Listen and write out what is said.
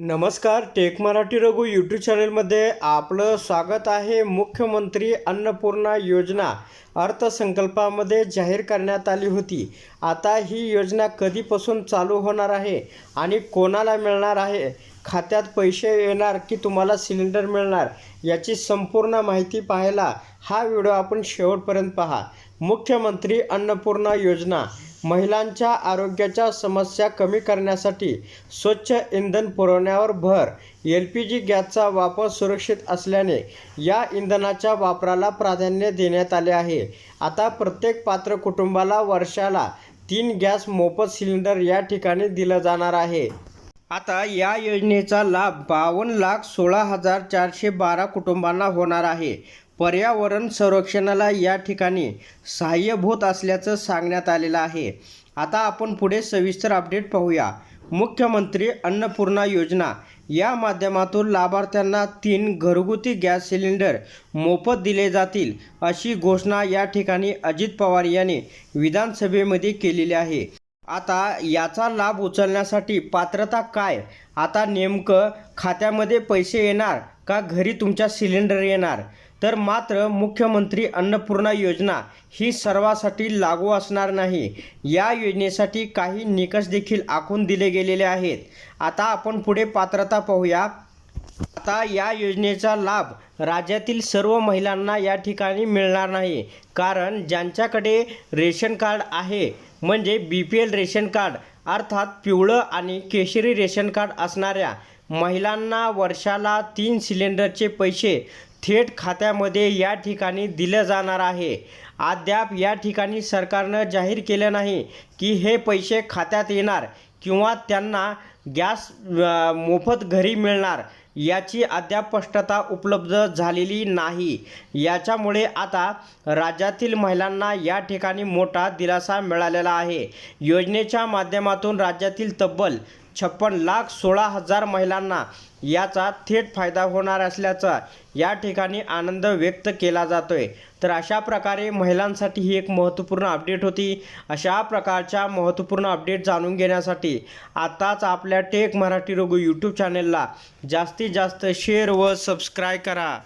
नमस्कार take Marathi Raghu YouTube चॅनलमध्ये आपलं स्वागत आहे. मुख्यमंत्री अन्नपूर्णा योजना अर्थसंकल्पामध्ये जाहीर करण्यात आली होती. आता ही योजना कधीपासून चालू होणार आहे आणि कोणाला मिळणार आहे? खात्यात पैसे येणार की तुम्हाला सिलेंडर मिळणार? याची संपूर्ण माहिती पाहायला हा व्हिडिओ आपण शेवटपर्यंत पहा. मुख्यमंत्री अन्नपूर्णा योजना महिलांच्या आरोग्याच्या समस्या कमी करण्यासाठी स्वच्छ इंधन पुरवण्यावर भर एल पी जी गॅसचा वापर सुरक्षित असल्याने या इंधनाच्या वापराला प्राधान्य देण्यात आले आहे. आता प्रत्येक पात्र कुटुंबाला वर्षाला तीन गॅस मोफत सिलेंडर या ठिकाणी दिलं जाणार आहे. आता या योजनेचा लाभ बावन्न लाख सोळा हजार चारशे बारा कुटुंबांना होणार आहे. पर्यावरण संरक्षणाला या ठिकाणी सहाय्यभूत असल्याचं सांगण्यात आलेलं आहे. आता आपण पुढे सविस्तर अपडेट पाहूया. मुख्यमंत्री अन्नपूर्णा योजना या माध्यमातून लाभार्थ्यांना तीन घरगुती गॅस सिलेंडर मोफत दिले जातील अशी घोषणा या ठिकाणी अजित पवार यांनी विधानसभेमध्ये केलेली आहे. आता याचा लाभ उचलण्यासाठी पात्रता काय? आता नेमकं खात्यामध्ये पैसे येणार का घरी तुमच्या सिलेंडर येणार? तर मात्र मुख्यमंत्री अन्नपूर्णा योजना ही सर्वासाठी लागू असणार नाही. या योजनेसाठी काही निकष देखील आखून दिले गेलेले आहेत. आता आपण पुढे पात्रता पाहूया. आता या योजनेचा लाभ राज्यातील सर्व महिलांना या ठिकाणी मिळणार नाही. कारण ज्यांच्याकडे रेशन कार्ड आहे म्हणजे B P L ration card अर्थात पिवळं आणि केशरी रेशन कार्ड असणाऱ्या महिलांना वर्षाला तीन सिलेंडरचे पैसे थेट खात्यामध्ये या ठिकाणी दिलं जाणार आहे. अद्याप या ठिकाणी सरकारनं जाहीर केलं नाही की हे पैसे खात्यात येणार किंवा त्यांना गॅस मोफत घरी मिळणार याची अद्याप स्पष्टता उपलब्ध झालेली नाही. याच्यामुळे आता राज्यातील महिलांना या ठिकाणी मोठा दिलासा मिळालेला आहे. योजनेच्या माध्यमातून राज्यातील तब्बल छप्पन लाख सोळा हजार महिलांना याचा थेट फायदा होणार असल्याचा या ठिकाणी आनंद व्यक्त केला जातोय. तर अशा प्रकारे महिलांसाठी ही एक महत्त्वपूर्ण अपडेट होती. अशा प्रकारच्या महत्त्वपूर्ण अपडेट जाणून घेण्यासाठी आत्ताच आपल्या टेक मराठी रघु यूट्यूब चॅनेलला जास्तीत जास्त शेअर व सबस्क्राईब करा.